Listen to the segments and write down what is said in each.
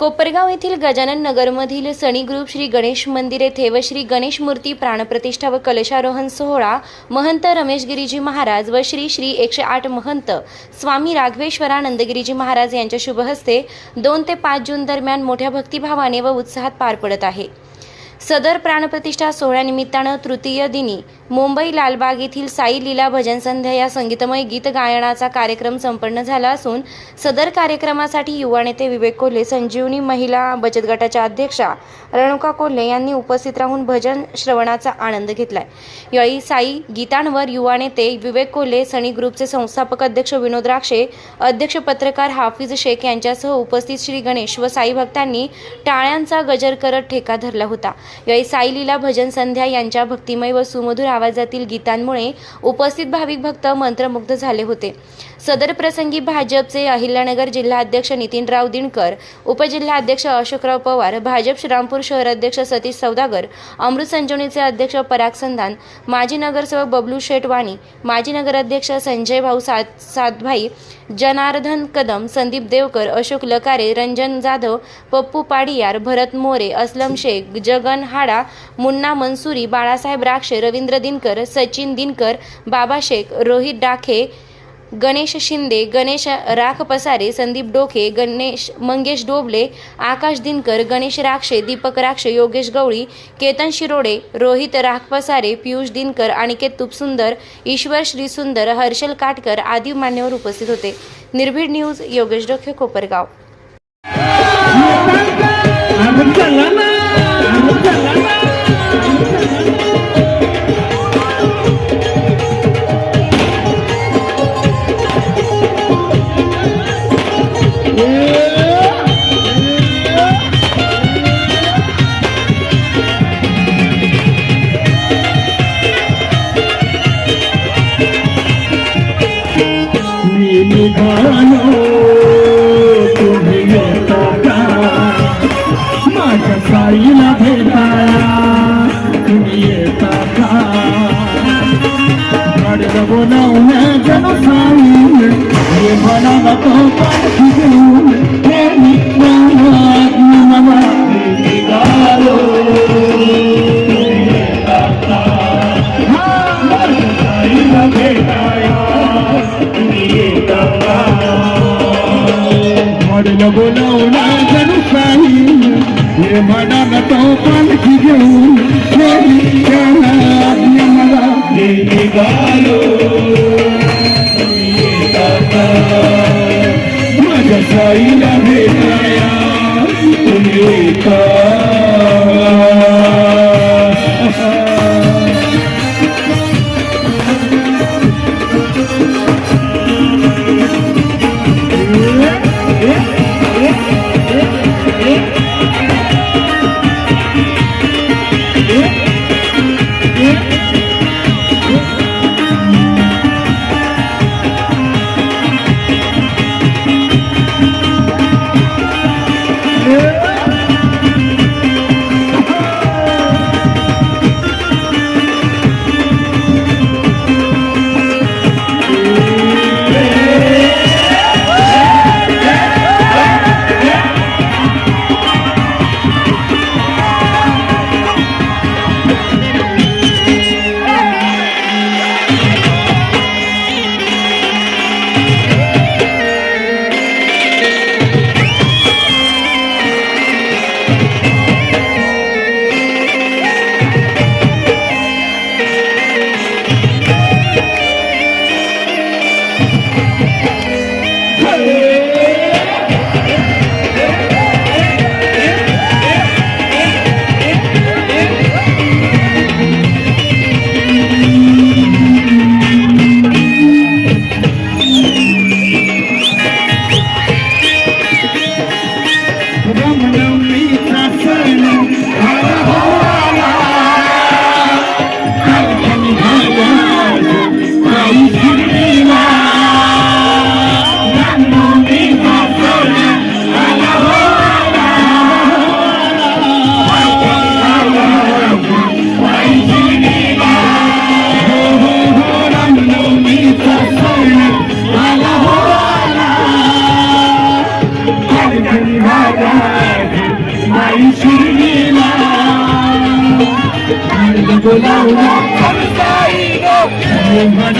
कोपरगाव येथील गजानन नगरमधील sunny group Shri Ganesh मंदिर येथे व श्री गणेश मूर्ती प्राणप्रतिष्ठा व कलशारोहण सोहळा महंत रमेश गिरीजी महाराज व श्री श्री एकशे आठ महंत स्वामी राघवेश्वरानंद गिरीजी महाराज यांच्या शुभहस्ते दोन ते पाच जून दरम्यान मोठ्या भक्तिभावाने व उत्साहात पार पडत आहे. सदर प्राणप्रतिष्ठा सोहळ्यानिमित्तानं तृतीय दिनी मुंबई लालबाग येथील साई लीला भजन संध्या या संगीतमय गीत गायनाचा कार्यक्रम संपन्न झाला असून सदर कार्यक्रमासाठी युवा नेते विवेक कोल्हे संजीवनी महिला बचत गटाच्या अध्यक्षा रेणुका कोल्हे यांनी उपस्थित राहून भजन श्रवणाचा आनंद घेतलाय. यावेळी साई गीतांवर युवा नेते विवेक कोल्हे सनी ग्रुपचे संस्थापक अध्यक्ष विनोद राक्षे अध्यक्ष पत्रकार हाफिज शेख यांच्यासह उपस्थित श्री गणेश व साई भक्तांनी टाळ्यांचा गजर करत ठेका धरला होता. यावेळी साई लीला भजन संध्या यांच्या भक्तिमय व सुमधुर आवाजातील गीतांमुळे उपस्थित भाविक भक्त मंत्रमुग्ध झाले होते. सदर प्रसंगी भाजपचे अहिल्यानगर जिल्हाध्यक्ष नितीनराव दिणकर उपजिल्हाध्यक्ष अशोकराव पवार भाजप श्रीरामपूर शहर अध्यक्ष सतीश सौदागर अमृत संजीवनीचे अध्यक्ष पराग संधान माजी नगरसेवक बबलू शेटवाणी माजी नगराध्यक्ष संजय भाऊ सात सातभाई जनार्दन कदम संदीप देवकर अशोक लकारे रंजन जाधव पप्पू पाडियार भरत मोरे असलम शेख जगन हाडा मुन्ना मनसुरी बाळासाहेब राक्षे रवींद्र दिनकर सचिन दिनकर बाबा शेख रोहित डाखे गणेश शिंदे गणेश राख पसारे संदीप डोके गणेश मंगेश डोबले आकाश दिनकर गणेश राक्षे दीपक राक्षे योगेश गवळी केतन शिरोडे रोहित राख पसारे पियुष दिनकर अनिकेत तुपसुंदर ईश्वर श्रीसुंदर हर्षल काटकर आदी मान्यवर उपस्थित होते. निर्भीड न्यूज योगेश डोके कोपरगाव. मी निघालो तुम्ही येता का माझ्या साईला भेटाया तुम्ही येता का गाडीला बोलावण्या जण साई हे मला नको पाठी घेऊन Saída de Traias, tu Come on. Everybody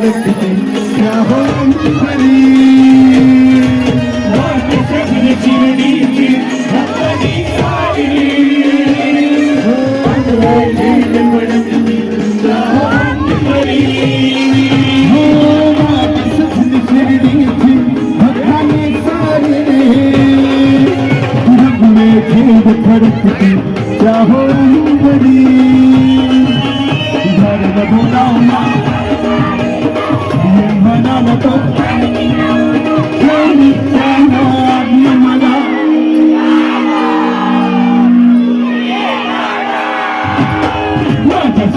धड़कते क्या हो तुम्हारी धड़कती चाहो बड़ी धर्म भुलाओ ना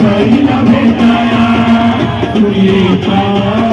Soy la verdad, tu libertad.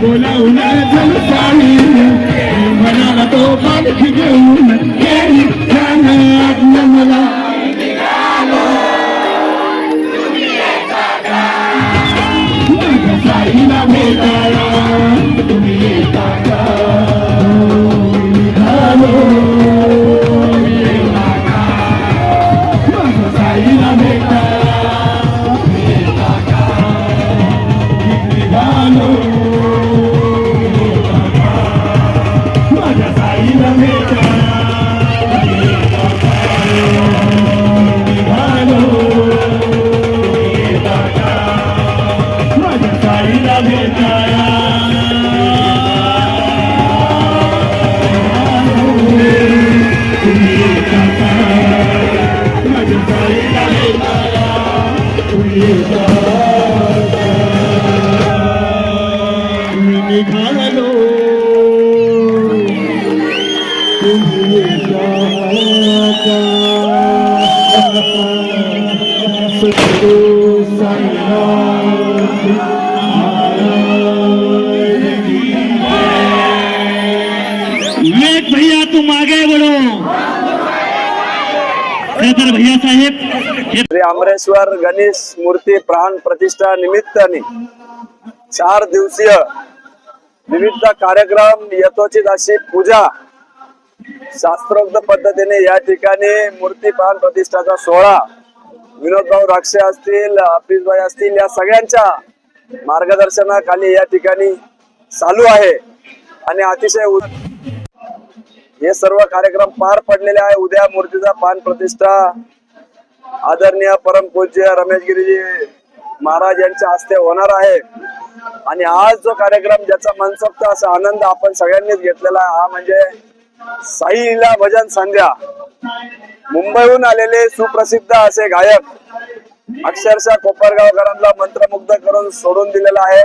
बोलावला जलसाळी. तो पालखी વિવેક ભૈયા તું માગે બોલો सद्गुरु भैया साहेब श्री आमरेश्वर गणेश मूर्ती प्राण प्रतिष्ठा निमित्ताने चार दिवसीय विविध कार्यक्रम यथोचित अशी पूजा शास्त्रोक्त पद्धतीने या ठिकाणी मूर्ती प्राण प्रतिष्ठाचा सोहळा विनोदभाऊ राक्षे असतील हफीजभाई असतील या सगळ्यांच्या मार्गदर्शनाखाली या ठिकाणी चालू आहे. आणि अतिशय हे सर्व कार्यक्रम पार पडलेले आहे. उद्या मूर्तीचा पान प्रतिष्ठा. आदरणीय परमपूज्य रमेशगिरीजी महाराज यांच्या हस्ते होणार आहे. आणि आज जो कार्यक्रम ज्याचा मनसोक्त असा आनंद आपण सगळ्यांनीच घेतलेला आहे, हा म्हणजे साईला भजन संध्या. मुंबईहून आलेले सुप्रसिद्ध असे गायक अक्षरशः कोपरगावकरांना मंत्रमुग्ध करून सोडून दिलेला आहे.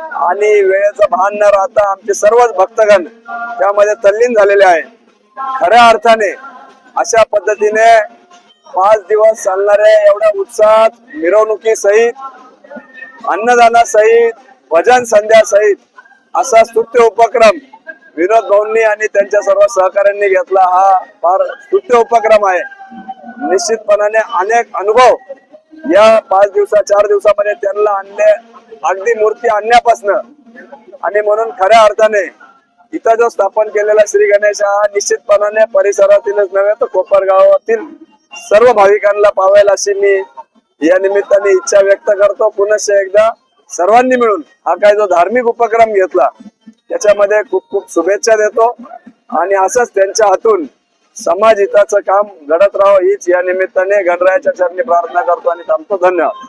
आणि वेळेचं भान न राहता आमचे सर्वच भक्तगण त्यामध्ये तल्लीन झालेले आहे खऱ्या अर्थाने अशा पद्धतीने पाच दिवस चालणाऱ्या एवढ्या उत्साहात मिरवणुकी सहित अन्नदानासहित भजन संध्या सहित असा स्तुत्य उपक्रम विनोद भाऊंनी आणि त्यांच्या सर्व सहकाऱ्यांनी घेतला. हा फार स्तुत्य उपक्रम आहे. निश्चितपणाने अनेक अनुभव या पाच दिवसा चार दिवसामध्ये त्यांना आणले अगदी मूर्ती आणण्यापासनं. आणि म्हणून खऱ्या अर्थाने इथं जो स्थापन केलेला श्री गणेश हा निश्चितपणाने परिसरातीलच नव्हे तर कोपरगावातील सर्व भाविकांना पावेल अशी मी या निमित्ताने इच्छा व्यक्त करतो. पुनश्च एकदा सर्वांनी मिळून हा काय जो धार्मिक उपक्रम घेतला त्याच्यामध्ये खूप खूप शुभेच्छा देतो. आणि असंच त्यांच्या हातून समाज हिताचं काम घडत राहावं हीच या निमित्ताने गणरायाच्या चरणी प्रार्थना करतो आणि थांबतो. धन्यवाद.